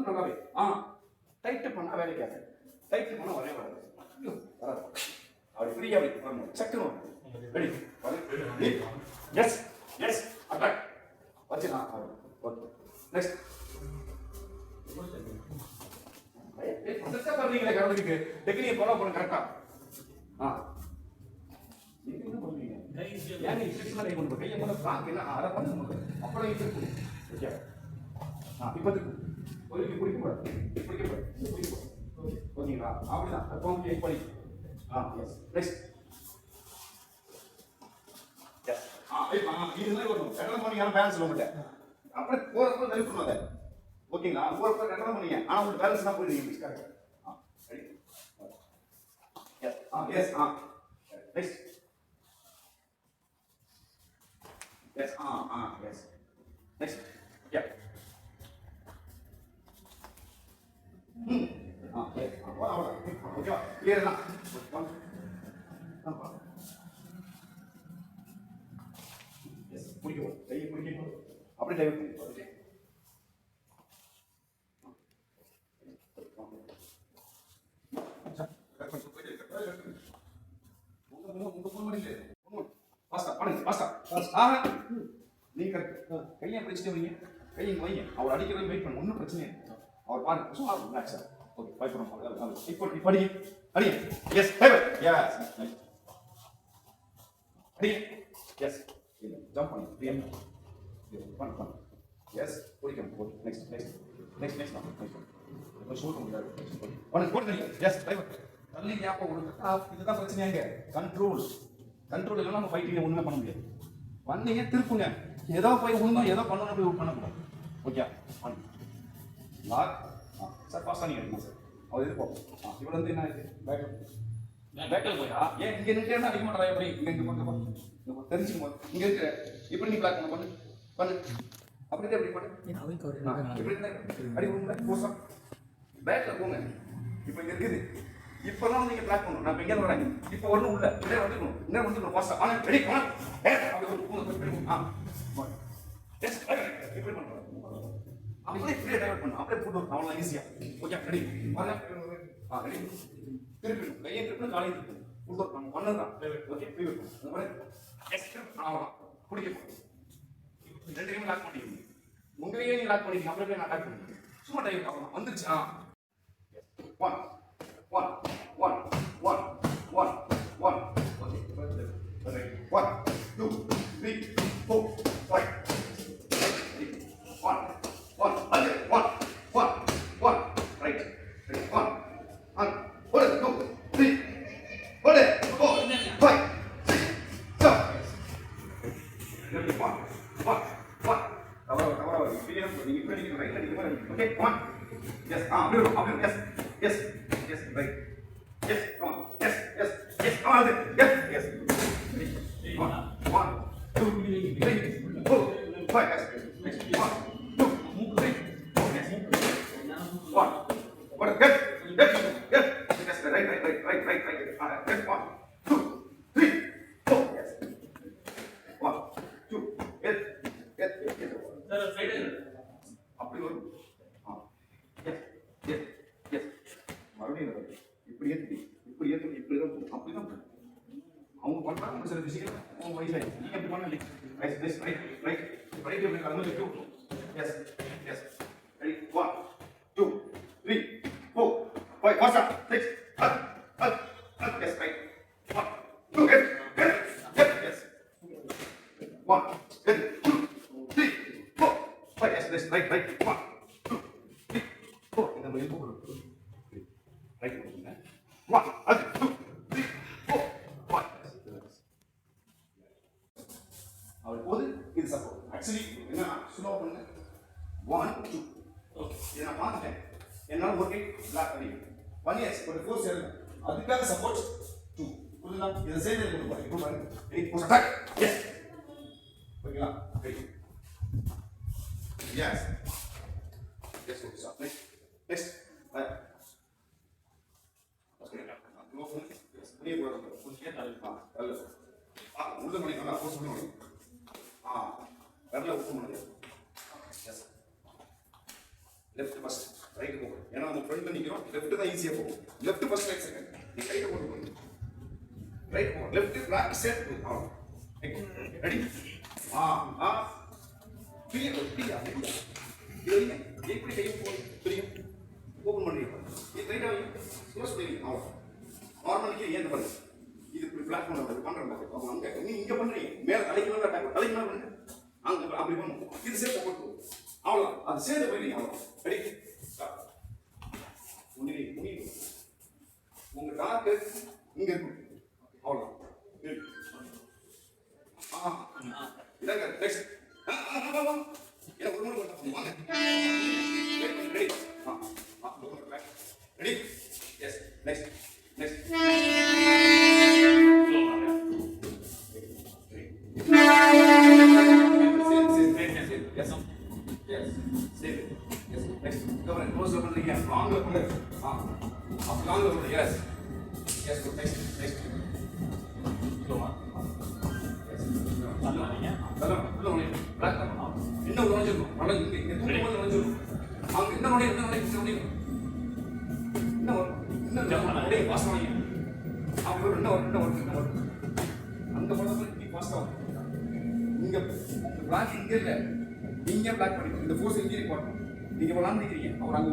இன்னும் நல்லாவே ஆ டைட்டு பண்ணா வேலைக்காது டைட்டு பண்ணால் வரவே வராது. வராது. அப்படி ஃப்ரீயாக அப்படி வரணும் சக்குன்னு ரெடி எஸ் எஸ் அட்டாக் வச்சுக்கலாம். ஓகே நெக்ஸ்ட் பண்றீங்களே கடவுளுக்கு டெக்னியை ஃபாலோ பண்ண கரெக்டா ஆ. என்ன பண்ணுவீங்க இப்படி மேலே கொண்டு கையை மேலே காக்கு என்ன பண்ண அப்புறம் இது ஓகே இப்போ ஒரு குடிக்கக்கூடாது குடிக்கக்கூடாது பிடிக்க ஓகே ஓகேங்களா? அப்படிதான். அப்போ கிளிக் பண்ணி ஆ எஸ் நெக்ஸ்ட் எஸ் ஆ இப்போ ஆ இது வரணும் கட்டணம் பண்ணி யாரும் பேலன்ஸ் சொல்ல மாட்டேன் அப்புறம் போகிறப்ப நெருக்கணும் அதை? ஓகேங்களா? போகிறப்ப கட்டணம் பண்ணீங்க ஆனால் உங்களுக்கு பேலன்ஸ் தான் போயிடுவீங்க கரெக்ட் ஆ ரெடி எஸ் ஆ எஸ் ஆ. நெக்ஸ்ட் எஸ் ஆ ஆ yes Next. Okay, clear na. One. Tampa. Yes, முடிக்கும் கை முடிக்கும் அப்படியே டைவர்ட் பண்ணி நீங்க கையை பிடிச்சிட்டு வரீங்க கையை வைங்க. அவர் அடிக்கிறது வெயிட் பண்ண. ஒன்றும் பிரச்சனை இல்லை. அவர் பாருங்க. ஓகே பயப்படும் இப்போ இப்போ அடிங்க எஸ் டேபிள் எஸ் அடிங்க எஸ் இல்லை ஜம்ப் பண்ணு ஃப்ரீயா பண்ணு பண்ணு எஸ் பிடிக்கும் போடு next next next next next இப்போ ஷூட் முடியாது பண்ணு போட்டு எஸ் டிரைவர் தள்ளி ஞாபகம் கொடுங்க இதுதான் பிரச்சனையாங்க கண்ட்ரோல் கண்ட்ரோல் இல்லைன்னா நம்ம ஃபைட்டிங் ஒன்றுமே பண்ண முடியாது. பண்ணீங்க திருப்புங்க. ஏதோ போய் உழுந்தோம் ஏதோ பண்ணணும் போய் பண்ணக்கூடாது okay lock sir boss sir அவர் இது போகும் ஆ இவ்வளோ வந்து என்ன ஆயிடுச்சு பேக்கில் பேக்கில் போயா? ஏன் இங்கே நின்று அடிக்க மாட்டா எப்படி? இங்கே இங்கே பண்ண தெரிஞ்சுக்கும் போது இங்கே இருக்கிற இப்படி நீ பிளாக் பண்ண பண்ணு பண்ணு. அப்படியே எப்படி பண்ணு. இப்படி அடி போசா பேக்கில் போங்க. இப்போ இங்கே இருக்குது. இப்போதான் நீங்க பிளாக் பண்ணணும். நான் எங்க வரேன். இப்போ ஒண்ணும் உள்ள. இதே வந்துக்கணும். இன்னும் வந்துக்கணும். ஃபாஸ்டா ஆனா ரெடி ஆனா ஏ அப்படி ஒரு பூனை ஆ எஸ் இப்படி பண்ணுறோம் அப்படியே ஃப்ரீ டைவர்ட் பண்ணு. அப்படியே போட்டு அவ்வளோ ஈஸியாக ஓகே ரெடி வரல ஆ ரெடி திருப்பி கையை திருப்பி காலையை திருப்பி ஃபுல் நம்ம பண்ணதான் ஓகே ஃப்ரீ வைக்கணும் எஸ் பிடிக்க ரெண்டு டைம் லாக் பண்ணிக்கணும் உங்களையே லாக் பண்ணிக்கணும் அப்படியே நான் லாக் சும்மா டைம் ஆகலாம் வந்துருச்சு. ஒன் நீங்க இப்படி அடிக்கணும், right அடிக்கணும், right அடிக்கணும். Okay, one. Yes, ah, அப்படியே வரும், அப்படியே வரும். Yes, yes, yes, right. Yes, come on. Yes, yes, yes, come on. Yes, yes. One, one, two, three, four, five. Yes. Next. One, two, three, four. Yes. One. One. Yes, yes, yes. Yes, right, right, right, right, right, right. Ah, Yes, one, two, three, four. Yes. One, two, yes, yes, yes, yes. அப்படி வரும் ஆ S yes S மறுபடியும் இந்த பக்கம். இப்படி ஏற்றி இப்படி ஏற்றி இப்படி அவங்க பண்றாங்க சில விஷயங்கள். அவங்க வயசுல நீங்க எப்படி பண்ணல right right right right right எப்படி கலந்து விட்டு விட்டுரும் yes yes ready one two three four five ஃபாஸ்டா six up up up yes right one two yes yes yes one yes two three four five yes yes right right one two three four இந்த மாதிரி போகணும் right one அது two three four five அவர் போது இது support actually என்ன slow one two okay இதை நான் பார்த்துட்டேன். என்னால் ஒரு கை பிளாக் பண்ணி பண்ணியாச்சு ஒரு ஃபோர்ஸ் அதுக்காக சப்போர்ட் டூ புரியுதா இதை சேர்ந்து கொண்டு போறேன். இப்போ பாருங்க. எஸ் ஓகேங்களா? Ready yes yes okay sir next next உள்ள மணி நல்லா ஃபோர்ஸ் பண்ணி ஆ வரல ஓப்பன் பண்ணுங்க எஸ் லெஃப்ட் ஃபர்ஸ்ட் ஏன்னா நம்ம ஃப்ரண்ட்ல நிக்கிறோம் லெஃப்ட் தான் ஈஸியா போகும். லெஃப்ட் ஃபர்ஸ்ட் ரைட் செகண்ட் நீ ரைட் போட்டு போகணும் ரைட் போ. லெஃப்ட் பேக் செட் ஆ ரெடி ஆ ஆ. பிரியா பிரியா பிரியா இது எப்படி கையை போய் பிரியும் ஓப்பன் பண்றீங்க இது ரைட் ஆகும் க்ளோஸ் பண்ணுங்க ஆகும் நார்மலுக்கு ஏன் பாருங்க இது இப்படி பிளாக் பண்ண பண்றேன் அவங்க அங்கே. நீ இங்கே பண்ணுறீங்க மேலே தலைக்கு மேல டைம் தலைக்கு மேல பண்ணுங்க அங்க அப்படி பண்ணுவோம் இது சேர்த்து போட்டு அவ்வளோ அது சேர்த்து போயிருங்க அவ்வளோ ரெடி உங்க இங்க இருக்கும் அவ்வளவுதான் ஆ இதாங்க நெக்ஸ்ட் ஆ ஆ ஒரு மூணு வாங்க ரெடி ஆ ஆ ready yes next next Yes. தூக்கும் போது வைங்க. அப்படி வரும், இன்னும் வரும், இன்னும் வரும், இன்னும் வரும். அங்க போனப்ப நீ fast ஆ வரும். இங்க உங்க பிளாக் இங்க இல்ல. நீங்க பிளாக் பண்ணிக்கணும் இந்த ஃபோர்ஸ் இங்கே போடணும் நீங்க விளாண்டுக்கிறீங்க அவர் அங்க